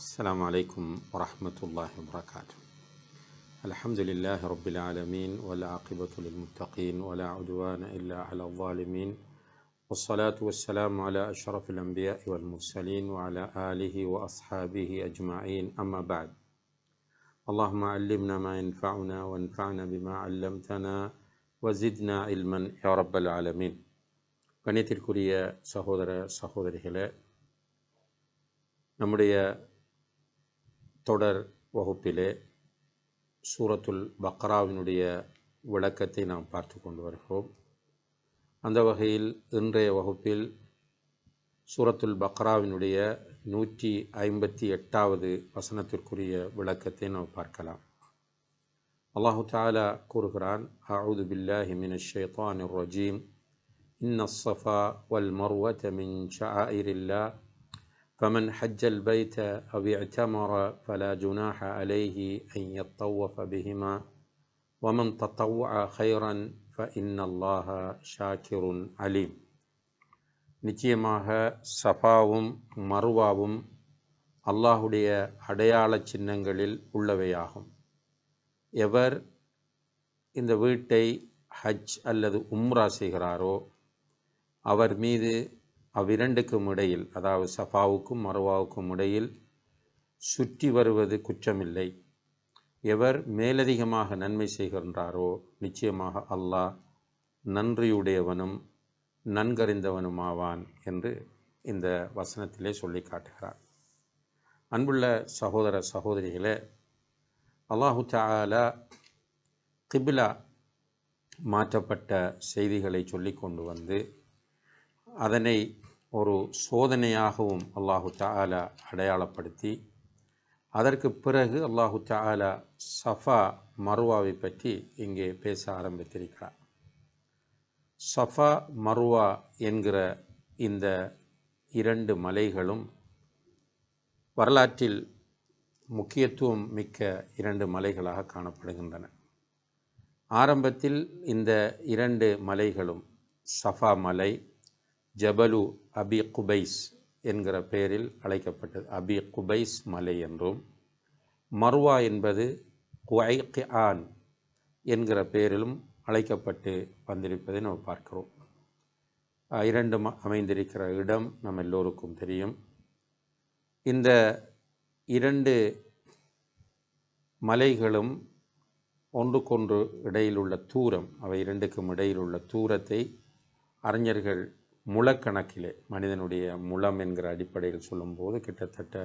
السلام عليكم ورحمة الله وبركاته الحمد لله رب العالمين والعاقبة للمتقين ولا عدوان إلا على الظالمين والصلاة والسلام على أشرف الأنبياء والمرسلين وعلى آله وأصحابه أجمعين أما بعد اللهم علمنا ما ينفعنا وانفعنا بما علمتنا وزدنا علما يا رب العالمين கணித்திற்குரிய சகோதர சகோதரிகளே நம்முடைய தொடர் வகுப்பிலே சூரத்துல் பக்ராவினுடைய விளக்கத்தை நாம் பார்த்து கொண்டு வருகிறோம் அந்த வகையில் இன்றைய வகுப்பில் சூரத்துல் பக்ராவினுடைய நூற்றி ஐம்பத்தி எட்டாவது வசனத்திற்குரிய விளக்கத்தை நாம் பார்க்கலாம் அல்லாஹு தாலா கூறுகிறான் அவுது பில்லாஹி மின் ஷேத்தான் ரஜீம் இன் அஸ்ஸஃபா வல் மர்வத் மின் ஷாயிரில்லா فمن حج البيت أو اعتمر فلا جناح عليه أن يطوف بهما ومن تطوع خيرا فإن الله شاكر عليم நிச்சயமாக சஃபாவும் மருவாவும் அல்லாஹுடைய அடையாள சின்னங்களில் உள்ளவையாகும் எவர் இந்த வீட்டை ஹஜ் அல்லது உம்ரா செய்கிறாரோ அவர் மீது அவ்விரண்டுக்கும் இடையில் அதாவது சஃபாவுக்கும் மருவாவுக்கும் இடையில் சுற்றி வருவது குற்றமில்லை. எவர் மேலதிகமாக நன்மை செய்கின்றாரோ நிச்சயமாக அல்லாஹ் நன்றியுடையவனும் நன்கறிந்தவனுமாவான் என்று இந்த வசனத்திலே சொல்லி காட்டுகிறார். அன்புள்ள சகோதர சகோதரிகளே அல்லாஹு தாலா கிபிலா மாற்றப்பட்ட செய்திகளை சொல்லி கொண்டு வந்து அதனை ஒரு சோதனையாகவும் அல்லாஹு தாலா அடையாளப்படுத்தி அதற்கு பிறகு அல்லாஹு தாலா சஃபா மருவாவை பற்றி இங்கே பேச ஆரம்பித்திருக்கிறார். சஃபா மருவா என்கிற இந்த இரண்டு மலைகளும் வரலாற்றில் முக்கியத்துவம் மிக்க இரண்டு மலைகளாக காணப்படுகின்றன. ஆரம்பத்தில் இந்த இரண்டு மலைகளும் சஃபா மலை ஜபலு அபி குபைஸ் என்கிற பெயரில் அழைக்கப்பட்டது. அபி குபைஸ் மலை என்றும் மர்வா என்பது குவைக் ஆன் என்கிற பெயரிலும் அழைக்கப்பட்டு வந்திருப்பதை நாம் பார்க்கிறோம். இரண்டும் அமைந்திருக்கிற இடம் நம் எல்லோருக்கும் தெரியும். இந்த இரண்டு மலைகளும் ஒன்றுக்கொன்று இடையில் உள்ள தூரம் அவை இரண்டுக்கும் இடையில் உள்ள தூரத்தை அறிஞர்கள் முளக்கணக்கிலே மனிதனுடைய முளம் என்கிற அடிப்படையில் சொல்லும்போது கிட்டத்தட்ட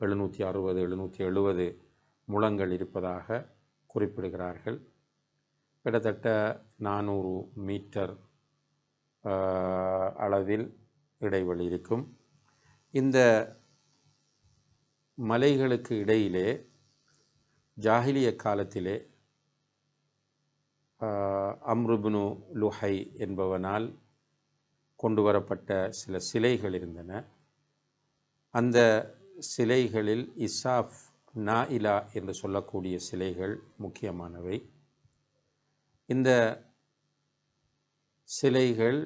எழுநூற்றி அறுபது எழுநூற்றி எழுபது முளங்கள் இருப்பதாக குறிப்பிடுகிறார்கள். கிட்டத்தட்ட நானூறு மீட்டர் அளவில் இடைவெளி இருக்கும். இந்த மலைகளுக்கு இடையிலே ஜாகிலிய காலத்திலே அம்ருபுனு லுஹை என்பவனால் கொண்டு வரப்பட்ட சில சிலைகள் இருந்தன. அந்த சிலைகளில் இசாஃப் நாயிலா என்று சொல்லக்கூடிய சிலைகள் முக்கியமானவை. இந்த சிலைகள்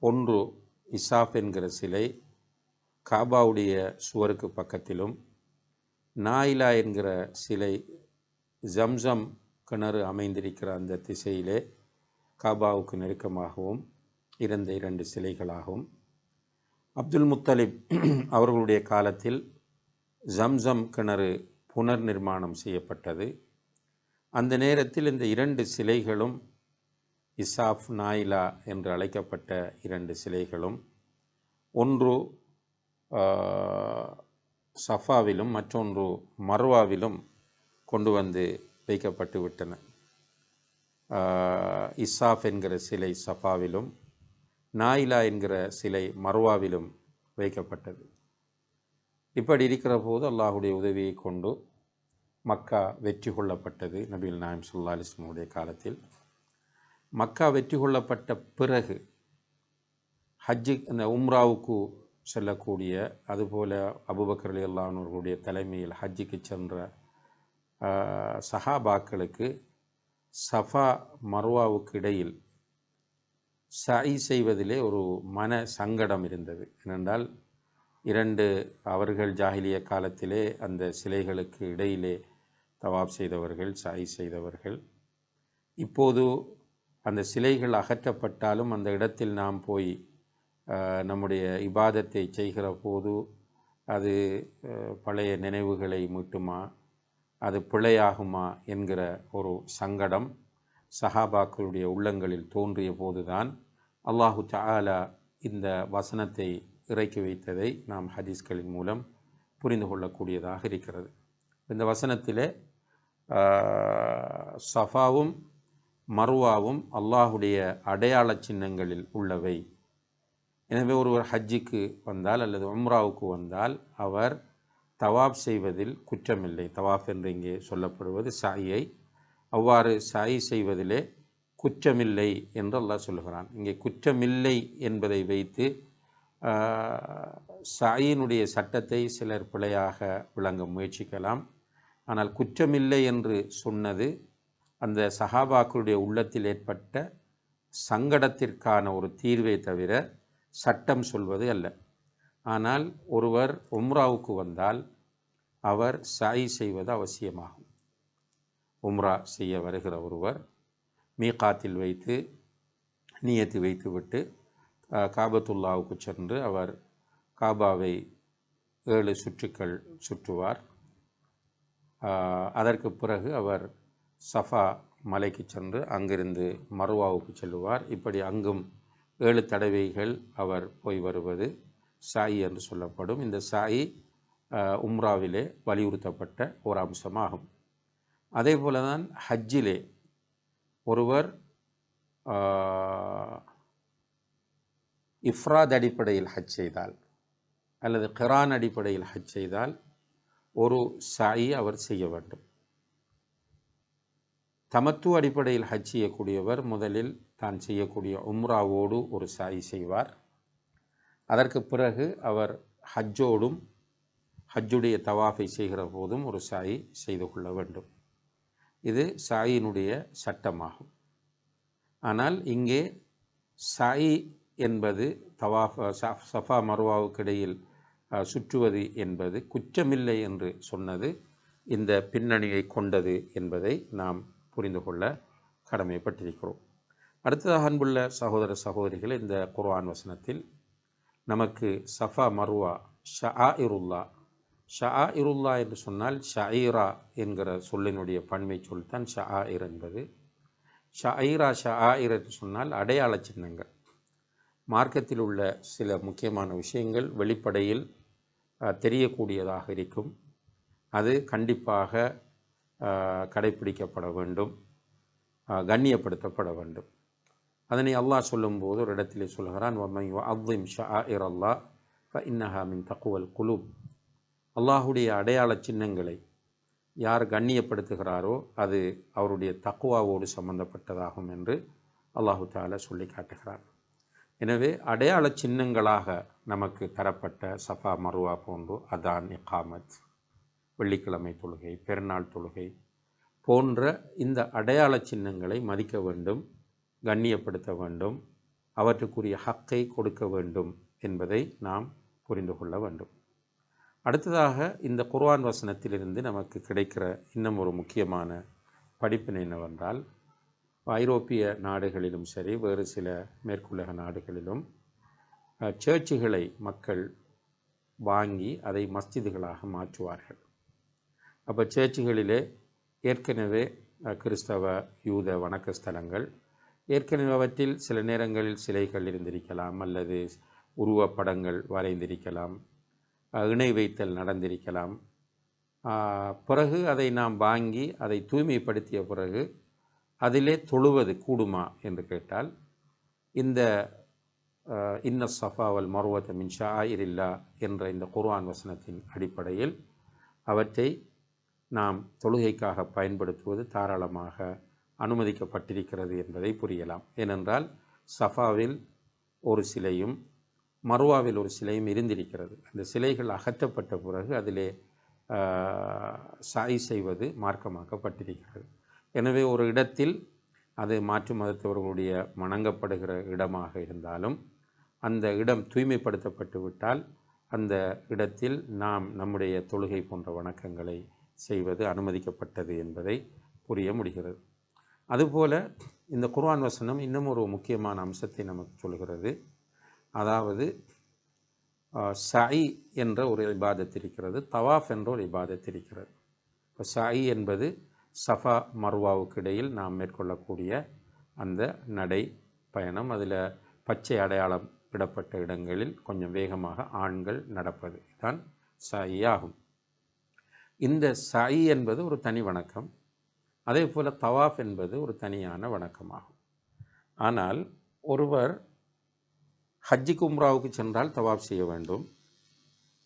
ஒன்று இசாஃப் என்கிற சிலை காபாவுடைய சுவருக்கு பக்கத்திலும் நாயிலா என்கிற சிலை ஜம்சம் கிணறு அமைந்திருக்கிற அந்த திசையிலே காபாவுக்கு நெருக்கமாகவும் இருந்த இரண்டு சிலைகளாகும் அப்துல் முத்தலிப் அவர்களுடைய காலத்தில் ஜம்சம் கிணறு புனர் நிர்மாணம் செய்யப்பட்டது. அந்த நேரத்தில் இந்த இரண்டு சிலைகளும் இசாஃப் நாயிலா என்று அழைக்கப்பட்ட இரண்டு சிலைகளும் ஒன்று சஃபாவிலும் மற்றொன்று மர்வாவிலும் கொண்டு வந்து வைக்கப்பட்டு விட்டன. இசாஃப் என்கிற சிலை சஃபாவிலும் நாயிலா என்கிற சிலை மர்வாவிலும் வைக்கப்பட்டது. இப்படி இருக்கிற போது அல்லாஹுடைய உதவியை கொண்டு மக்கா வெற்றி கொள்ளப்பட்டது நபீல் நாயம் சுல்லா அலிஸ்லமுடைய காலத்தில். மக்கா வெற்றி கொள்ளப்பட்ட பிறகு ஹஜ்ஜு அந்த உம்ராவுக்கு செல்லக்கூடிய அதுபோல அபுபக்கர் அலி அல்லானவர்களுடைய தலைமையில் ஹஜ்ஜுக்கு சென்ற சஹாபாக்களுக்கு சஃபா மர்வாவுக்கு இடையில் சை செய்வதிலே ஒரு மன சங்கடம் இருந்தது. ஏனென்றால் இரண்டு அவர்கள் ஜாகிலிய காலத்திலே அந்த சிலைகளுக்கு இடையிலே தவாப் செய்தவர்கள் சாய் செய்தவர்கள். இப்போது அந்த சிலைகள் அகற்றப்பட்டாலும் அந்த இடத்தில் நாம் போய் நம்முடைய இபாதத்தை செய்கிற போது அது பழைய நினைவுகளை மீட்டுமா? அது பிழையாகுமா என்கிற ஒரு சங்கடம் சஹாபாக்களுடைய உள்ளங்களில் தோன்றிய போதுதான் அல்லாஹு தாலா இந்த வசனத்தை இறக்கி வைத்ததை நாம் ஹதீஸ்களின் மூலம் புரிந்து கொள்ளக்கூடியதாக இருக்கிறது. இந்த வசனத்திலே சஃபாவும் மர்வாவும் அல்லாஹுடைய அடையாள சின்னங்களில் உள்ளவை. எனவே ஒருவர் ஹஜ்ஜிக்கு வந்தால் அல்லது உம்ராவுக்கு வந்தால் அவர் தவாப் செய்வதில் குற்றமில்லை. தவாப் என்று இங்கே சொல்லப்படுவது சாயை. அவ்வாறு சாய் செய்வதிலே குற்றமில்லை என்று அல்லாஹ் சொல்கிறான் இங்கே குற்றமில்லை என்பதை வைத்து சாயினுடைய சட்டத்தை சிலர் பிழையாக விளங்க முயற்சிக்கலாம். ஆனால் குற்றமில்லை என்று சொன்னது அந்த சஹாபாக்களுடைய உள்ளத்தில் ஏற்பட்ட சங்கடத்திற்கான ஒரு தீர்வை தவிர சட்டம் சொல்வது அல்ல. ஆனால் ஒருவர் உம்ராவுக்கு வந்தால் அவர் சாய் செய்வது அவசியமாகும். உம்ரா செய்ய வருகிற ஒருவர் மீகாத்தில் வைத்து நியத்து வைத்துவிட்டு காபத்துல்லாவுக்கு சென்று அவர் காபாவை ஏழு சுற்றுக்கள் சுற்றுவார். அதற்கு பிறகு அவர் சஃபா மலைக்கு சென்று அங்கிருந்து மருவாவுக்கு செல்லுவார். இப்படி அங்கும் ஏழு தடவைகள் அவர் போய் வருவது சாயி என்று சொல்லப்படும். இந்த சாயி உம்ராவிலே வலியுறுத்தப்பட்ட ஒரு அம்சமாகும். அதே போல தான் ஹஜ்ஜிலே ஒருவர் இஃப்ராத் அடிப்படையில் ஹஜ் செய்தால் அல்லது கிரான் அடிப்படையில் ஹஜ் செய்தால் ஒரு சாயை அவர் செய்ய வேண்டும். தமத்து அடிப்படையில் ஹஜ் செய்யக்கூடியவர் முதலில் தான் செய்யக்கூடிய உம்ராவோடு ஒரு சாயி செய்வார். அதற்கு பிறகு அவர் ஹஜ்ஜோடும் ஹஜ்ஜுடைய தவாஃபை செய்கிற போதும் ஒரு சாயி செய்து கொள்ள வேண்டும். இது சாயினுடைய சட்டமாகும். ஆனால் இங்கே சாயி என்பது தவாஃப் சஃபா மர்வாவுக்கு இடையில் சுற்றுவது என்பது குற்றமில்லை என்று சொன்னது இந்த பின்னணியை கொண்டது என்பதை நாம் புரிந்து கொள்ள கடமைப்பட்டிருக்கிறோம். அடுத்ததாக அன்புள்ள சகோதர சகோதரிகள் இந்த குர்ஆன் வசனத்தில் நமக்கு சஃபா மர்வா ஷஆ இருல்லா ஷஆ இருல்லா என்று சொன்னால் ஷஈரா என்கிற சொல்லினுடைய பன்மை சொல் தான் ஷஆஇர் என்பது. ஷஈரா ஷஆஇர் என்று சொன்னால் அடையாள சின்னங்கள். மார்க்கத்தில் உள்ள சில முக்கியமான விஷயங்கள் வெளிப்படையில் தெரியக்கூடியதாக இருக்கும். அது கண்டிப்பாக கடைப்பிடிக்கப்பட வேண்டும் கண்ணியப்படுத்தப்பட வேண்டும். அதனை அல்லாஹ் சொல்லும்போது ஒரு இடத்திலே சொல்கிறான் வமை அவ்விம் ஷாஇர் அல்லாஹ் ஃப இன்னஹா மின் தக்குவல் குலூப். அல்லாஹுடைய அடையாள சின்னங்களை யார் கண்ணியப்படுத்துகிறாரோ அது அவருடைய தக்குவாவோடு சம்பந்தப்பட்டதாகும் என்று அல்லாஹு தாலா சொல்லி காட்டுகிறார் எனவே அடையாள சின்னங்களாக நமக்கு தரப்பட்ட சஃபா மருவா போன்று அதான் இகாமத் வெள்ளிக்கிழமை தொழுகை பெருநாள் தொழுகை போன்ற இந்த அடையாள சின்னங்களை மதிக்க வேண்டும். கண்ணியப்படுத்த வேண்டும். அவற்றுக்குரிய ஹக்கை கொடுக்க வேண்டும் என்பதை நாம் புரிந்து கொள்ள வேண்டும். அடுத்ததாக இந்த குர்ஆன் வசனத்திலிருந்து நமக்கு கிடைக்கிற இன்னும் ஒரு முக்கியமான படிப்பினை என்னவென்றால் ஐரோப்பிய நாடுகளிலும் சரி வேறு சில மேற்குலக நாடுகளிலும் சர்ச்சுகளை மக்கள் வாங்கி அதை மஸ்ஜிதுகளாக மாற்றுவார்கள். அப்போ சேர்ச்சுகளிலே ஏற்கனவே கிறிஸ்தவ யூத வணக்க ஸ்தலங்கள் ஏற்கனவே அவற்றில் சில நேரங்களில் சிலைகள் இருந்திருக்கலாம் அல்லது உருவப்படங்கள் வரைந்திருக்கலாம் இணை வைத்தல் நடந்திருக்கலாம். பிறகு அதை நாம் வாங்கி அதை தூய்மைப்படுத்திய பிறகு அதிலே தொழுவது கூடுமா என்று கேட்டால் இந்த இன்ன சஃபாவல் மருவத்த மின் ஷாயிரில்லா என்ற இந்த குர்ஆன் வசனத்தின் அடிப்படையில் அவற்றை நாம் தொழுகைக்காக பயன்படுத்துவது தாராளமாக அனுமதிக்கப்பட்டிருக்கிறது என்பதை புரியலாம். ஏனென்றால் சஃபாவில் ஒரு சிலையும் மருவாவில் ஒரு சிலையும் இருந்திருக்கிறது. அந்த சிலைகள் அகற்றப்பட்ட பிறகு அதிலே சாய் செய்வது மார்க்கமாக்கப்பட்டிருக்கிறது. எனவே ஒரு இடத்தில் அது மாற்று மதத்தவர்களுடைய வணங்கப்படுகிற இடமாக இருந்தாலும் அந்த இடம் தூய்மைப்படுத்தப்பட்டு விட்டால் அந்த இடத்தில் நாம் நம்முடைய தொழுகை போன்ற வணக்கங்களை செய்வது அனுமதிக்கப்பட்டது என்பதை புரிய முடிகிறது. அதுபோல் இந்த குர்ஆன் வசனம் இன்னும் ஒரு முக்கியமான அம்சத்தை நமக்கு சொல்கிறது. அதாவது சாயி என்ற ஒரு இபாதத் இருக்கிறது தவாஃப் என்ற ஒரு இபாதத் இருக்கிறது. இப்போ சாயி என்பது சஃபா மர்வாவுக்கு இடையில் நாம் மேற்கொள்ளக்கூடிய அந்த நடை பயணம். அதில் பச்சை அடையாளம் இடப்பட்ட இடங்களில் கொஞ்சம் வேகமாக ஆண்கள் நடப்பது தான் சாயி ஆகும். இந்த சாயி என்பது ஒரு தனி வணக்கம். அதே போல் தவாஃப் என்பது ஒரு தனியான வணக்கமாகும். ஆனால் ஒருவர் ஹஜ்ஜி கும்ராவுக்கு சென்றால் தவாப் செய்ய வேண்டும்.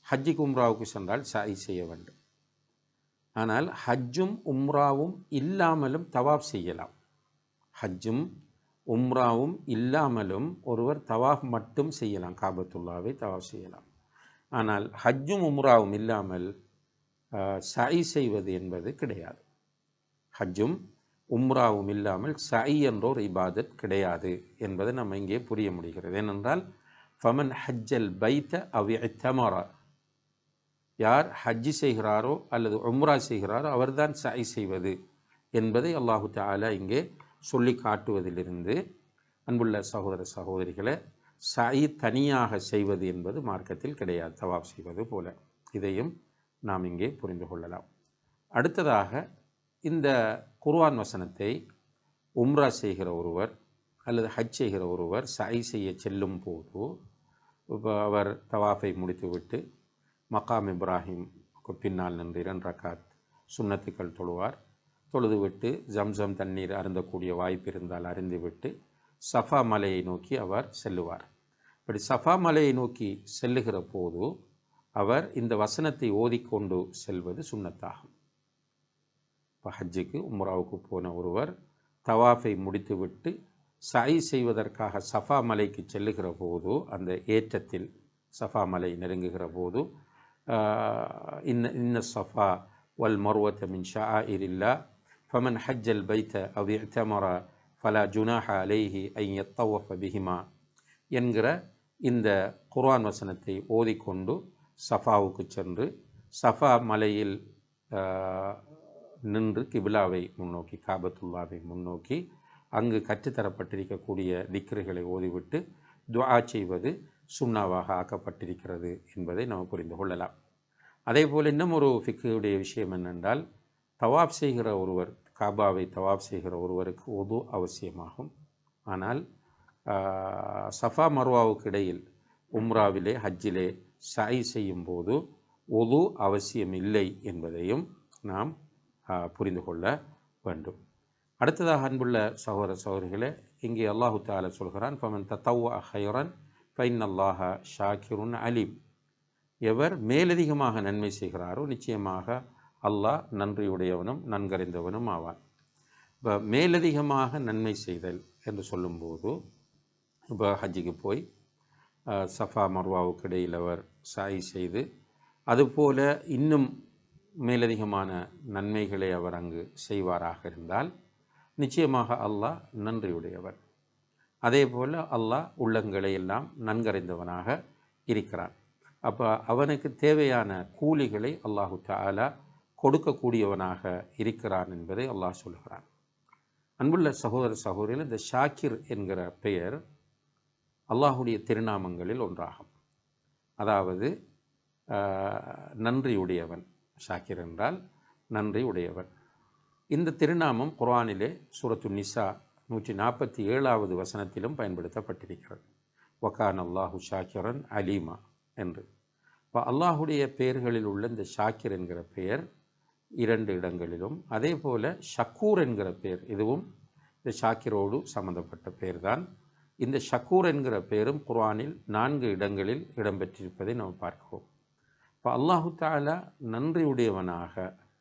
ஹஜ்ஜி கும்ராவுக்கு சென்றால் சாய் செய்ய வேண்டும். ஆனால் ஹஜ்ஜும் உம்ராவும் இல்லாமலும் தவாப் செய்யலாம். ஹஜ்ஜும் உம்ராவும் இல்லாமலும் ஒருவர் தவாஃப் மட்டும் செய்யலாம். காபத்துல்லாவை தவாஃப் செய்யலாம். ஆனால் ஹஜ்ஜும் உம்ராவும் இல்லாமல் சாய் செய்வது என்பது கிடையாது. ஹஜ்ஜும் உம்ராவும் இல்லாமல் சை என்றோர் இபாதத் கிடையாது என்பதை நம்ம இங்கே புரிய முடிகிறது. ஏனென்றால் ஃபமன் ஹஜ்ஜல் பைத்த அவி தமரா யார் ஹஜ்ஜி செய்கிறாரோ அல்லது உம்ரா செய்கிறாரோ அவர்தான் சை செய்வது என்பதை அல்லாஹு தாலா இங்கே சொல்லி காட்டுவதிலிருந்து அன்புள்ள சகோதர சகோதரிகளை சை தனியாக செய்வது என்பது மார்க்கத்தில் கிடையாது தவாப் செய்வது போல. இதையும் நாம் இங்கே புரிந்து கொள்ளலாம். அடுத்ததாக இந்த குர்ஆன் வசனத்தை உம்ரா செய்கிற ஒருவர் அல்லது ஹஜ் செய்கிற ஒருவர் சை செய்ய செல்லும் போது இப்போ அவர் தவாஃபை முடித்துவிட்டு மகாம் இப்ராஹிம்க்கு பின்னால் நின்று இரண்டு ரக்காத் சுண்ணத்துக்கள் தொழுவார். தொழுதுவிட்டு ஜம்சம் தண்ணீர் அருந்தக்கூடிய வாய்ப்பு இருந்தால் அறிந்துவிட்டு சஃபா மலையை நோக்கி அவர் செல்லுவார். இப்படி சஃபா மலையை நோக்கி செல்லுகிற போது அவர் இந்த வசனத்தை ஓதிக்கொண்டு செல்வது சுண்ணத்தாகும். இப்போ ஹஜ்ஜுக்கு உம்ராவுக்கு போன ஒருவர் தவாஃபை முடித்துவிட்டு சை செய்வதற்காக சஃபா மலைக்கு செல்லுகிற போது அந்த ஏற்றத்தில் சஃபா மலை நெருங்குகிற போது இன்ன இன்ன சஃபா வல் மருவத்த மின் ஷா இரில்லா ஃபமன் ஹஜ்ஜல் பைத்த அவ் இத்தமர ஃபலா ஜுனாஹா அலேஹி ஐயத்தவஃப பிஹிமா என்கிற இந்த குர்ஆன் வசனத்தை ஓதிக்கொண்டு சஃபாவுக்கு சென்று சஃபா மலையில் நின்று கிபிலாவை முன்னோக்கி காபத்துல்லாவை முன்னோக்கி அங்கு கற்றுத்தரப்பட்டிருக்கக்கூடிய திக்ருகளை ஓதிவிட்டு துவா செய்வது சுண்ணாவாக ஆக்கப்பட்டிருக்கிறது என்பதை நாம் புரிந்து கொள்ளலாம். அதே போல் இன்னும் ஒரு ஃபிக்குடைய விஷயம் என்னென்றால் தவாப் செய்கிற ஒருவர் காபாவை தவாப் செய்கிற ஒருவருக்கு ஒது அவசியமாகும். ஆனால் சஃபா மர்வாவுக்கு இடையில் உம்ராவிலே ஹஜ்ஜிலே சாய் செய்யும் போது ஒது அவசியம் இல்லை என்பதையும் நாம் புரிந்து கொள்ள வேண்டும். அடுத்ததாக அன்புள்ள சகோதர சகோதரிகளே இங்கே அல்லாஹு தால சொல்கிறான் ஃபமன் தத்தவ் ஹைரன் ஃபைன் அல்லாஹ ஷாக்கிருன் அலீம். எவர் மேலதிகமாக நன்மை செய்கிறாரோ நிச்சயமாக அல்லாஹ் நன்றியுடையவனும் நன்கறிந்தவனும் ஆவான். இப்போ மேலதிகமாக நன்மை செய்தல் என்று சொல்லும்போது இப்போ ஹஜ்ஜிக்கு போய் சஃபா மர்வாவுக்கு இடையில் அவர் சாய் செய்து அதுபோல் இன்னும் மேலதிகமான நன்மைகளை அவர் அங்கு செய்வாராக இருந்தால் நிச்சயமாக அல்லாஹ் நன்றியுடையவர். அதே போல் அல்லாஹ் உள்ளங்களை எல்லாம் நன்கறிந்தவனாக இருக்கிறான். அப்போ அவனுக்கு தேவையான கூலிகளை அல்லாஹு தாலா கொடுக்கக்கூடியவனாக இருக்கிறான் என்பதை அல்லாஹ் சொல்கிறான். அன்புள்ள சகோதர சகோதரில் இந்த ஷாக்கிர் என்கிற பெயர் அல்லாஹுடைய திருநாமங்களில் ஒன்றாகும். அதாவது நன்றியுடையவன். ஷாக்கிர் என்றால் நன்றி உடையவர். இந்த திருநாமம் குர்ஆனிலே சூரத்து நிசா நூற்றி நாற்பத்தி ஏழாவது வசனத்திலும் பயன்படுத்தப்பட்டிருக்கிறது. வக்கான் அல்லாஹு ஷாக்கிரன் அலீமா என்று. இப்போ அல்லாஹுடைய பெயர்களில் உள்ள இந்த ஷாக்கிர் என்கிற பெயர் இரண்டு இடங்களிலும் அதே போல் ஷக்கூர் என்கிற பெயர் இதுவும் இந்த ஷாக்கிரோடு சம்மந்தப்பட்ட பெயர்தான். இந்த ஷக்கூர் என்கிற பெயரும் குர்ஆனில் நான்கு இடங்களில் இடம்பெற்றிருப்பதை நாம் பார்க்கிறோம். இப்போ அல்லாஹு தாலா நன்றியுடையவனாக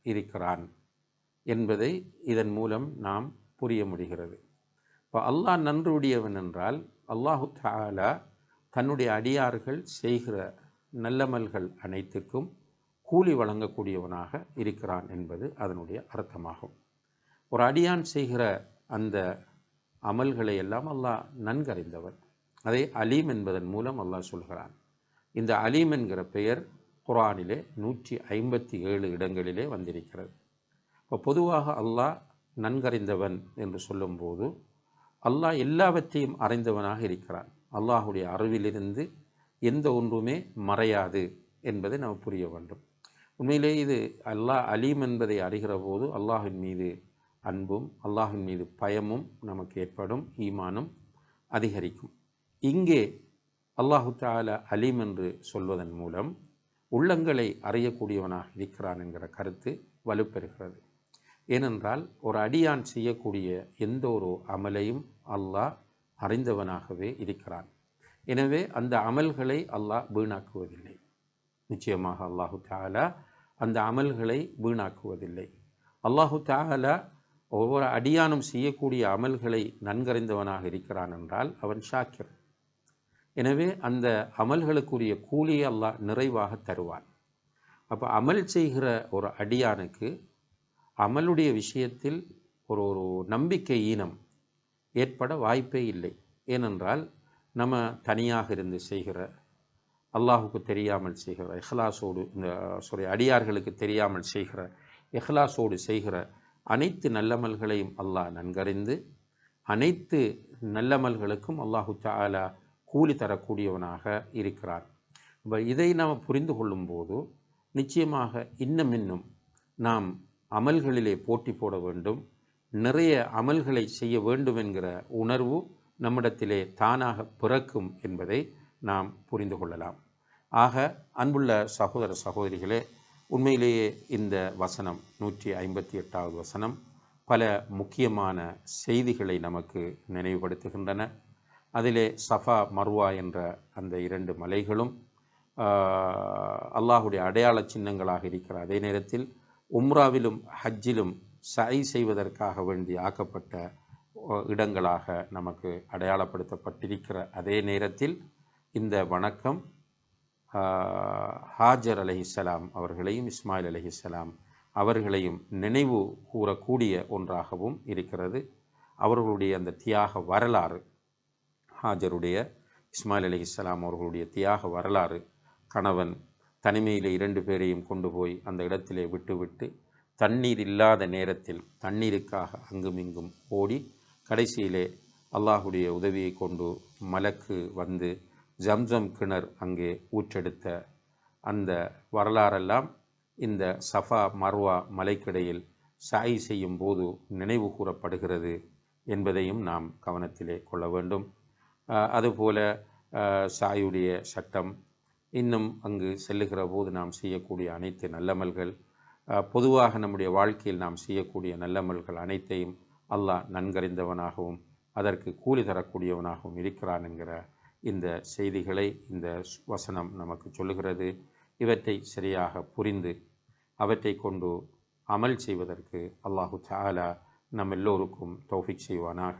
இருக்கிறான் என்பதை இதன் மூலம் நாம் புரிய முடிகிறது. இப்போ அல்லாஹ் நன்றியுடையவன் என்றால் அல்லாஹு தாலா தன்னுடைய அடியார்கள் செய்கிற நல்லமல்கள் அனைத்துக்கும் கூலி வழங்கக்கூடியவனாக இருக்கிறான் என்பது அதனுடைய அர்த்தமாகும். ஒரு அடியான் செய்கிற அந்த அமல்களை எல்லாம் அல்லாஹ் நன்கறிந்தவன். அதை அலீம் என்பதன் மூலம் அல்லாஹ் சொல்கிறான். இந்த அலீம் என்கிற பெயர் குரானிலே நூற்றி ஐம்பத்தி ஏழு இடங்களிலே வந்திருக்கிறது. இப்போ பொதுவாக அல்லாஹ் நன்கறிந்தவன் என்று சொல்லும்போது அல்லாஹ் எல்லாவற்றையும் அறிந்தவனாக இருக்கிறான். அல்லாஹுடைய அறிவிலிருந்து எந்த ஒன்றுமே மறையாது என்பதை நாம் புரிய வேண்டும். உண்மையிலே இது அல்லாஹ் அலீம் என்பதை அறிகிற போது அல்லாஹின் மீது அன்பும் அல்லாஹின் மீது பயமும் நமக்கு ஏற்படும் ஈமானும் அதிகரிக்கும். இங்கே அல்லாஹு தால அலீம் என்று சொல்வதன் மூலம் உள்ளங்களை அறியக்கூடியவனாக இருக்கிறான் என்கிற கருத்து வலுப்பெறுகிறது. ஏனென்றால் ஒரு அடியான் செய்யக்கூடிய எந்த ஒரு அமலையும் அல்லாஹ் அறிந்தவனாகவே இருக்கிறான். எனவே அந்த அமல்களை அல்லாஹ் வீணாக்குவதில்லை. நிச்சயமாக அல்லாஹு தாலா அந்த அமல்களை வீணாக்குவதில்லை. அல்லாஹு தாலா ஒவ்வொரு அடியானும் செய்யக்கூடிய அமல்களை நன்கறிந்தவனாக இருக்கிறான் என்றால் அவன் ஷாக்கிர். எனவே அந்த அமல்களுக்குரிய கூலியை அல்லாஹ் நிறைவாக தருவான். அப்போ அமல் செய்கிற ஒரு அடியானுக்கு அமலுடைய விஷயத்தில் ஒரு ஒரு நம்பிக்கை ஈனம் ஏற்பட வாய்ப்பே இல்லை. ஏனென்றால் நம்ம தனியாக இருந்து செய்கிற அல்லாஹுக்கு தெரியாமல் செய்கிற இஹ்லாஸோடு இந்த சாரி அடியார்களுக்கு தெரியாமல் செய்கிற இஹ்லாஸோடு செய்கிற அனைத்து நல்லமல்களையும் அல்லாஹ் நன்கறிந்து அனைத்து நல்லமல்களுக்கும் அல்லாஹு தாலா கூலி தரக்கூடியவனாக இருக்கிறான் இப்போ இதை நாம் புரிந்து கொள்ளும்போது நிச்சயமாக இன்னும் இன்னும் நாம் அமல்களிலே போட்டி போட வேண்டும். நிறைய அமல்களை செய்ய வேண்டும் என்கிற உணர்வு நம்மிடத்திலே தானாக பிறக்கும் என்பதை நாம் புரிந்து கொள்ளலாம். ஆக அன்புள்ள சகோதர சகோதரிகளே உண்மையிலேயே இந்த வசனம் நூற்றி ஐம்பத்தி எட்டாவது வசனம் பல முக்கியமான செய்திகளை நமக்கு நினைவுபடுத்துகின்றன. அதிலே சஃபா மர்வா என்ற அந்த இரண்டு மலைகளும் அல்லாஹுடைய அடையாள சின்னங்களாக இருக்கிற அதே நேரத்தில் உம்ராவிலும் ஹஜ்ஜிலும் சை செய்வதற்காக வேண்டி ஆக்கப்பட்ட இடங்களாக நமக்கு அடையாளப்படுத்தப்பட்டிருக்கிற அதே நேரத்தில் இந்த வணக்கம் ஹாஜர் அலஹிஸ்லாம் அவர்களையும் இஸ்மாயில் அலஹிஸ்லாம் அவர்களையும் நினைவு கூறக்கூடிய ஒன்றாகவும் இருக்கிறது. அவர்களுடைய அந்த தியாக வரலாறு ஹாஜருடைய இஸ்மாயில் அலஹிஸ்லாம் அவர்களுடைய தியாக வரலாறு கணவன் தனிமையில் இரண்டு பேரையும் கொண்டு போய் அந்த இடத்திலே விட்டுவிட்டு தண்ணீர் இல்லாத நேரத்தில் தண்ணீருக்காக அங்குமிங்கும் ஓடி கடைசியிலே அல்லாஹுடைய உதவியை கொண்டு மலக்கு வந்து ஜம்ஜம் கிணர் அங்கே ஊற்றெடுத்த அந்த வரலாறெல்லாம் இந்த சஃபா மர்வா மலைக்கிடையில் சாய் செய்யும் போது நினைவு கூறப்படுகிறது என்பதையும் நாம் கவனத்திலே கொள்ள வேண்டும். அதுபோல சாயுடைய சட்டம் இன்னும் அங்கு செல்லுகிற போது நாம் செய்யக்கூடிய அனைத்து நல்லமல்கள் பொதுவாக நம்முடைய வாழ்க்கையில் நாம் செய்யக்கூடிய நல்லமல்கள் அனைத்தையும் அல்லாஹ் நன்கறிந்தவனாகவும் அதற்கு கூலி தரக்கூடியவனாகவும் இருக்கிறான் என்கிற இந்த செய்திகளை இந்த வசனம் நமக்கு சொல்லுகிறது. இவற்றை சரியாக புரிந்து அவற்றை கொண்டு அமல் செய்வதற்கு அல்லாஹு தாலா நம் எல்லோருக்கும் தௌஃபிக் செய்வானாக.